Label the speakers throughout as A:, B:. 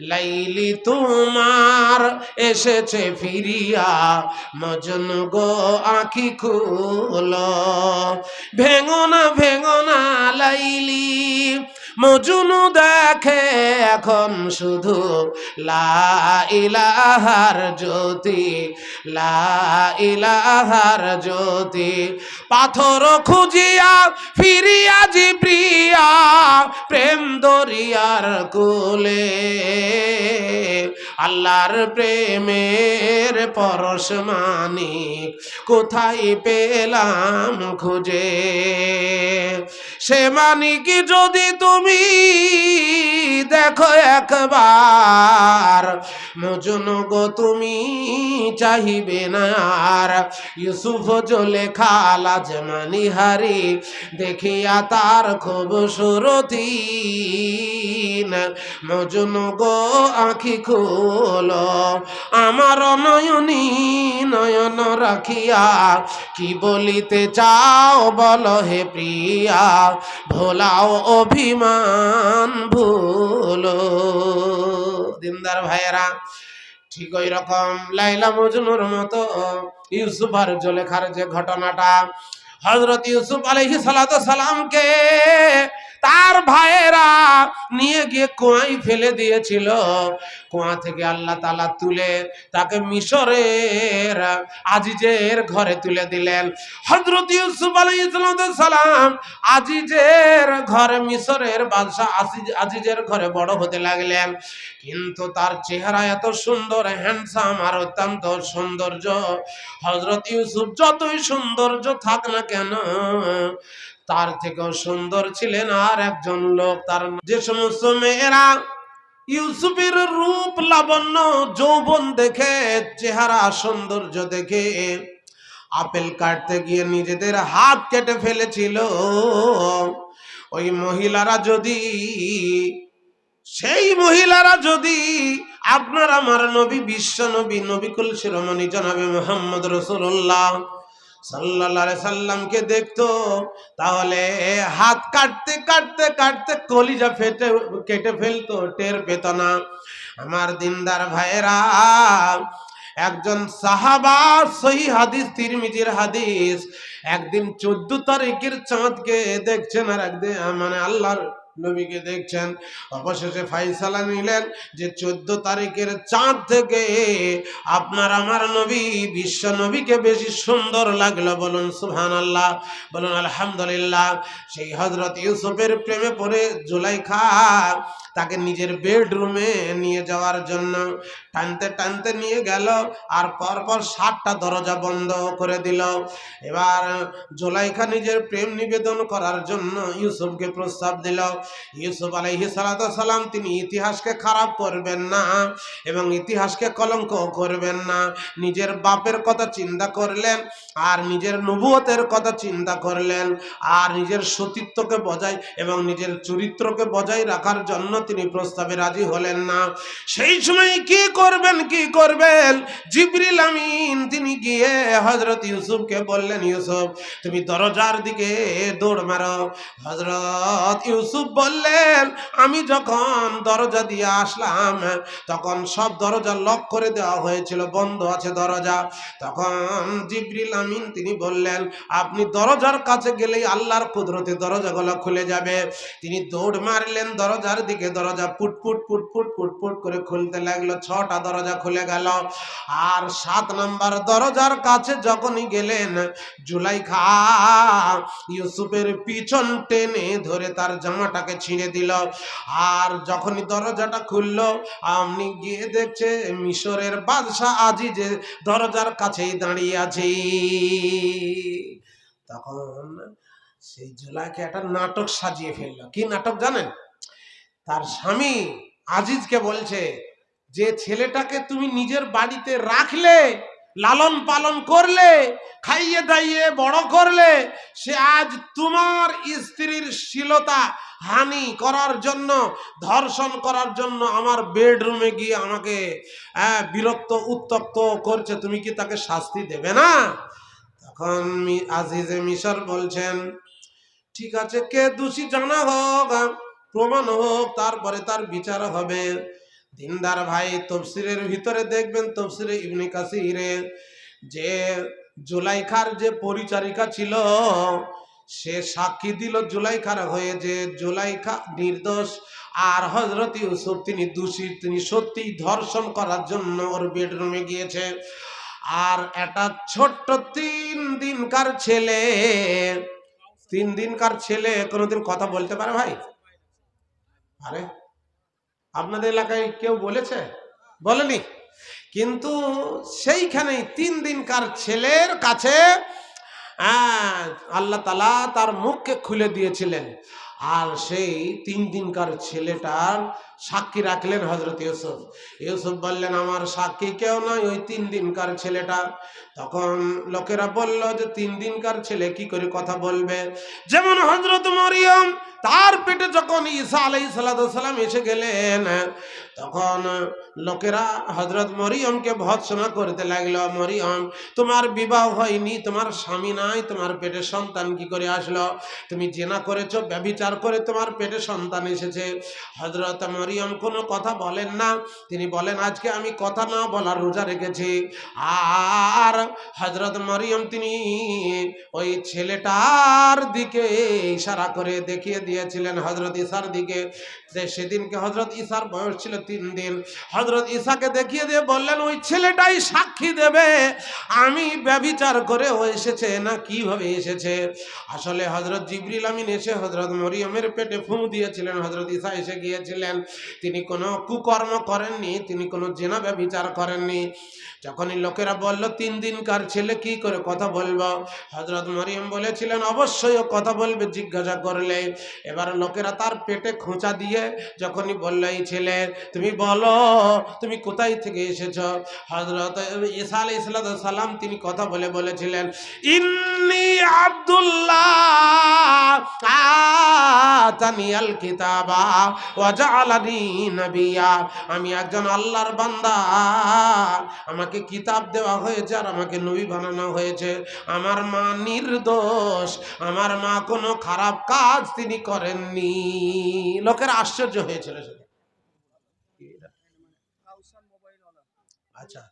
A: লাইলি তোমার এসেছে ফিরিয়া মজন গো আঁখি খুল। ভেঙো না না লাইলি মজুনু দেখে এখন শুধু লা ইলাহার জ্যোতি লা ইলাহার জ্যোতি। পাথর খুঁজিয়া ফিরিয়া জি প্রিয়া প্রেম দরিয়ার কোলে। আল্লাহর প্রেমের পরশ মানিক কোথায় পেলাম খুঁজে? সে মানি কি যদি তুমি দেখো একবার, মজন গো তুমি চাহিবে না আর। ইউসুফ জলে খালাজ মানিহারি, দেখিয়া তার খুব সুরতি। মজন গো আখি খোল। আমার নয়নী নয়ন রাখিয়া কি বলিতে চাও বল হে প্রিয়া? ভোলাও অভিমান ভুলো। দিনদার ভাইয়েরা, ঠিক ওই রকম লাইলা মজনুর মতো ইউসুফ আর জলেখার যে ঘটনাটা হজরত ইউসুফ আলহি সালামকে তার ভাইয়েরা নিয়ে গিয়ে কুয়াই ফেলে দিয়েছিল। কুয়া থেকে আল্লাহ তালা তুলে তাকে মিশরের আজিজের ঘরে তুলে দিলেন। হজরত ইউসুফ সালাম আজিজের ঘরে, মিশরের বাদশাহ আজিজ আজিজের ঘরে বড় হতে লাগলেন। কিন্তু তার চেহারা এত সুন্দর হ্যান্ডসাম আর অত্যন্ত সৌন্দর্য। হজরত ইউসুফ যতই সৌন্দর্য থাক না কেন তার থেকেও সুন্দর ছিলেন আর একজন লোক, তার যে সমস্ত মেয়েরা ইউসুফের রূপ লাবণ্য যৌবন দেখে, চেহারা সৌন্দর্য দেখে আপেল কাটতে গিয়ে নিজেদের হাত কেটে ফেলেছিল। ওই মহিলারা যদি, সেই মহিলারা যদি আপনার আমার নবী, বিশ্ব নবী, নবিকুল শিরোমণি জনাবে মোহাম্মদ রসুল্লাহ সাল্লাহ সাল্লামকে দেখতো, তাহলে হাত কাটতে কাটতে কাটতে কলিজা ফেটে, কেটে ফেলতো, টের পেত না। আমার দিনদার ভাইয়েরা, একজন সাহাবা সহি হাদিস, তিরমিজির হাদিস, একদিন চোদ্দ তারিখের চাঁদকে দেখছেন আর একদিন মানে আল্লাহর নবীকে দেখছেন। অবশেষে ফাইসালা নিলেন যে চোদ্দ তারিখের চাঁদ থেকে আপনার আমার নবী, বিশ্ব নবীকে বেশি সুন্দর লাগল বলুন সুহান আল্লাহ বলুন আলহামদুলিল্লাহ। সেই হজরত ইউসুফের প্রেমে পড়ে জুলাইখা তাকে নিজের বেডরুমে নিয়ে যাওয়ার জন্য টানতে টানতে নিয়ে গেল আর পরপর সাতটা দরজা বন্ধ করে দিল। এবার জোলাইখা নিজের প্রেম নিবেদন করার জন্য ইউসুফকে প্রস্তাব দিল। ইউসুফ আলাইহি সালাম তিনি ইতিহাসকে খারাপ করবেন না এবং ইতিহাসকে কলঙ্ক করবেন না। নিজের বাপের কথা চিন্তা করলেন আর নিজের নবুয়তের কথা চিন্তা করলেন আর নিজের সতীত্বকে বজায় এবং নিজের চরিত্রকে বজায় রাখার জন্য তিনি প্রস্তাবে রাজি হলেন না। সেই সময় কি করবেন কি করবেন? জিবরিল আমিন, তিনি গিয়ে হজরত ইউসুফকে বললেন, ইউসুফ, তুমি দরজার দিকে দৌড় মারো। হজরত ইউসুফ বললেন, আমি যখন দরজা দিয়ে আসলাম, তখন সব দরজা লক করে দেওয়া হয়েছিল, বন্ধ আছে দরজা। তখন জিবরিল আমিন তিনি বললেন, আপনি দরজার কাছে গেলেই আল্লাহর কুদরতে দরজাগুলো খুলে যাবে। তিনি দৌড় মারলেন, দরজার দিকে দরজা পুটপুট পুটপুট পুটপুট করে খুলতে লাগল, ছটা দরজা খুলে গেল। আর সাত নাম্বার দরজার কাছে যখনই গেলেন জুলাই খা ইউসুফের পিছন টেনে ধরে তার জামাটাকে ছিঁড়ে দিল আর যখনই দরজাটা খুললো আপনি গিয়ে দেখছে মিশরের বাদশাহ আজি যে দরজার কাছেই দাঁড়িয়ে আছে। তখন সেই জুলাইকে একটা নাটক সাজিয়ে ফেলল। কি নাটক জানেন? তার স্বামী আজিজকে বলছে, যে ছেলেটাকে তুমি নিজের বাড়িতে রাখলে, লালন পালন করলে, খাইয়ে দাইয়ে বড় করলে, সে আজ তোমার স্ত্রীর শীলতা হানি করার জন্য, ধর্ষণ করার জন্য আমার বেডরুমে গিয়ে আমাকে বিরক্ত, উত্তক্ত করছে, তুমি কি তাকে শাস্তি দেবে না? তখন আজিজে মিশর বলছেন, ঠিক আছে, কে দোষী জানা হোক, প্রমাণ হোক, তারপরে তার বিচার হবে। দিনদার ভাই তফসিরের ভিতরে দেখবেন তফসিরে ইবনে কাসিরে যে জুলাইখার যে পরিচারিকা ছিল সে সাক্ষী দিল জুলাইখার হয়ে যে জুলাইখা নির্দোষ। আর হজরত ইউসুফ, তিনি দোষী, তিনি সত্যি ধর্ষণ করার জন্য ওর বেডরুমে গিয়েছে। আর একটা ছোট্ট তিন দিনকার ছেলে, তিন দিনকার ছেলে, কোনোদিন কথা বলতে পারে ভাই? আরে, আপনাদের এলাকায় কেউ বলেছে? বলেনি। কিন্তু সেইখানেই তিন দিনকার ছেলের কাছে আহ, আল্লাহ তালা তার মুখকে খুলে দিয়েছিলেন। আর সেই তিন দিনকার ছেলেটার সাক্ষী রাখলেন হজরত ইউসুফ। ইউসুফ বললেন আমার সাক্ষী কেউ নয় ওই তিন দিনকার ছেলেটা। তখন লোকেরা বলল যে তিন দিনকার ছেলে কি করে কথা বলবে? যেমন হজরত মরিয়ম তার পেটে যখন ঈসা আলাই সালাম এসে গেলেন, তখন লোকেরা হজরত মরিয়মকে ভৎসনা করতে লাগল। মরিয়ম, তোমার বিবাহ হয়নি, তোমার স্বামী নাই, তোমার পেটে সন্তান কি করে আসলো? তুমি জেনা করেছ, ব্যভিচার করে তোমার পেটে সন্তান এসেছে। হজরত মরিয়ম কোনো কথা বলেন না। তিনি বলেন, আজকে আমি কথা না বলার রোজা রেখেছি। আর হজরত মরিয়ম তিনি ওই ছেলেটার দিকে ইশারা করে দেখিয়ে দিয়েছিলেন হজরত ইসার দিকে। যে সেদিনকে হজরত ইসার বয়স ছিল তিন দিন। হজরত ইসাকে দেখিয়ে দিয়ে বললেন, ওই ছেলেটাই সাক্ষী দেবে। আমি ব্যভিচার করে ও এসেছে না কীভাবে এসেছে? আসলে হজরত জিবরিল আমিন এসে হজরত মরিয়মের পেটে ফুঁ দিয়েছিলেন। হজরত ইসা এসে গিয়েছিলেন। তিনি কোনো কুকর্ম করেননি, তিনি কোনো জেনা ব্যভিচার করেননি। যখনই লোকেরা বলল, তিন দিনকার ছেলে কি করে কথা বলব? হজরত মরিয়ম বলেছিলেন, অবশ্যই কথা বলবে, জিজ্ঞাসা করলে। এবার লোকেরা তার পেটে খোঁচা দিয়ে যখনই বলল, এই ছেলে, তুমি বলো, তুমি কোথায় থেকে এসেছ? হজরত ইসা আলাই সালাম তিনি কথা বলে বলেছিলেন, ইন্নি আব্দুল্লাহ আতানিয়াল কিতাবা ওয়া জাআলানি আমি একজন আল্লাহর বান্দা। আমাকে কিতাব দেওয়া হয়েছে আর আমাকে নবী বানানো হয়েছে। আমার মা নির্দোষ। আমার মা কোনো খারাপ কাজ তিনি করেননি। লোকের আশ্চর্য হয়েছিল সেটা। আচ্ছা।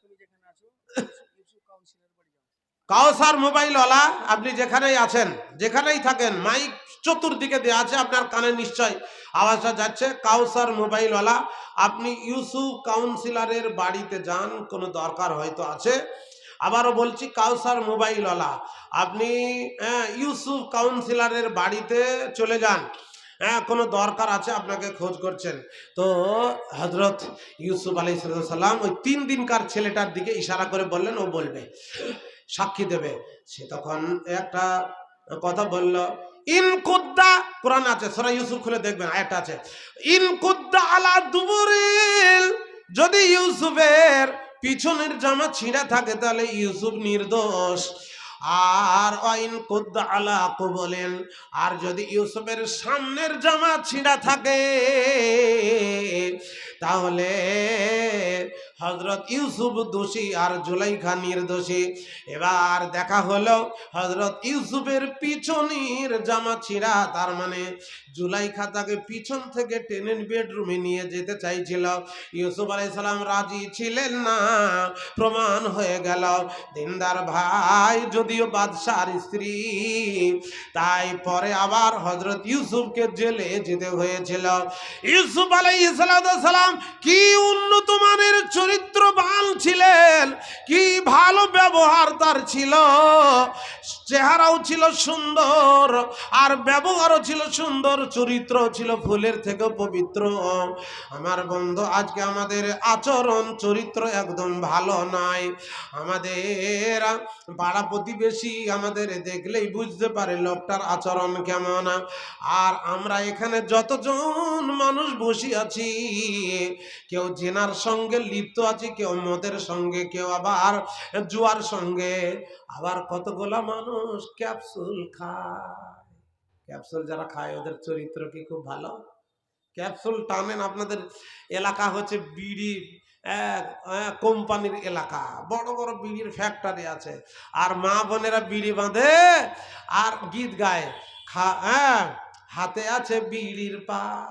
A: কাউসার মোবাইলওয়ালা, আপনি যেখানেই আছেন, যেখানেই থাকেন, মাইক চতুর্দিকে দেওয়া আছে আপনার কানে নিশ্চয় আওয়াজটা যাচ্ছে। কাউসার মোবাইলওয়ালা আপনি ইউসুফ কাউন্সিলরের বাড়িতে যান কোনো দরকার হয়তো আছে। আবারও বলছি কাউসার মোবাইলওয়ালা আপনি আহ, ইউসুফ কাউন্সিলরের বাড়িতে চলে যান। হ্যাঁ কোনো দরকার আছে আপনাকে খোঁজ করছেন। তো হজরত ইউসুফ আলাই সাল্লাম ওই তিন দিনকার ছেলেটার দিকে ইশারা করে বললেন ও বলবে সাক্ষী দেবে। সে তখন একটা কথা বলল ইন কুদ্দা, কোরআন আছে, সরা ইউসুফ খুলে দেখবেন, আয়াতটা আছে। ইন কুদ্দা আলা দুবুরিল, যদি ইউসুফের পিছনের জামা ছিঁড়া থাকে, তাহলে ইউসুফ নির্দোষ। আর আইন কুদ্দা আলা বলেন আর যদি ইউসুফের সামনের জামা ছিঁড়া থাকে, তাহলে হজরত ইউসুফ দোষী আর জুলাইখা নির্দোষী। এবার দেখা হলো হজরত ইউসুফের পিছনের জামা ছিঁড়া, তার মানে জুলাইখা তাকে পিছন থেকে টেনের বেডরুমে নিয়ে যেতে চাইছিল। ইউসুফ আলাইসালাম রাজি ছিলেন না, প্রমাণ হয়ে গেল, দিনদার ভাই, যদিও বাদশার স্ত্রী, তাই পরে আবার হজরত ইউসুফকে জেলে যেতে হয়েছিল। ইউসুফ আলাইসালাম কি উন্নত মানের চরিত্রবান ছিলেন কি ভালো ব্যবহার তার ছিল? চেহারাও ছিল সুন্দর, আর ব্যবহারও ছিল সুন্দর, চরিত্র ছিল ফুলের থেকে পবিত্র। আমার বন্ধু, আজকে আমাদের আচরণ, চরিত্র একদম ভালো নয় আমাদের পাড়া প্রতিবেশী আমাদের দেখলেই বুঝতে পারে লোকটার আচরণ কেমন। আর আমরা এখানে যতজন মানুষ বসে আছি, কেউ জেনার সঙ্গে লিপ্ত আছি, কেউ মদের সঙ্গে, কেউ আবার জুয়ার সঙ্গে। আবার কতগুলা মানুষ ক্যাপসুল খায়। ক্যাপসুল যারা খায় ওদের চরিত্র কি খুব ভালো? ক্যাপসুল টানেন আপনাদের এলাকা হচ্ছে বিড়ি এক, এক, কোম্পানির এলাকা। বড় বড় বিড়ির ফ্যাক্টরি আছে। আর মা বোনেরা বিড়ি বাঁধে আর গীত গায়। খা হ্যাঁ হাতে আছে বিড়ির পা।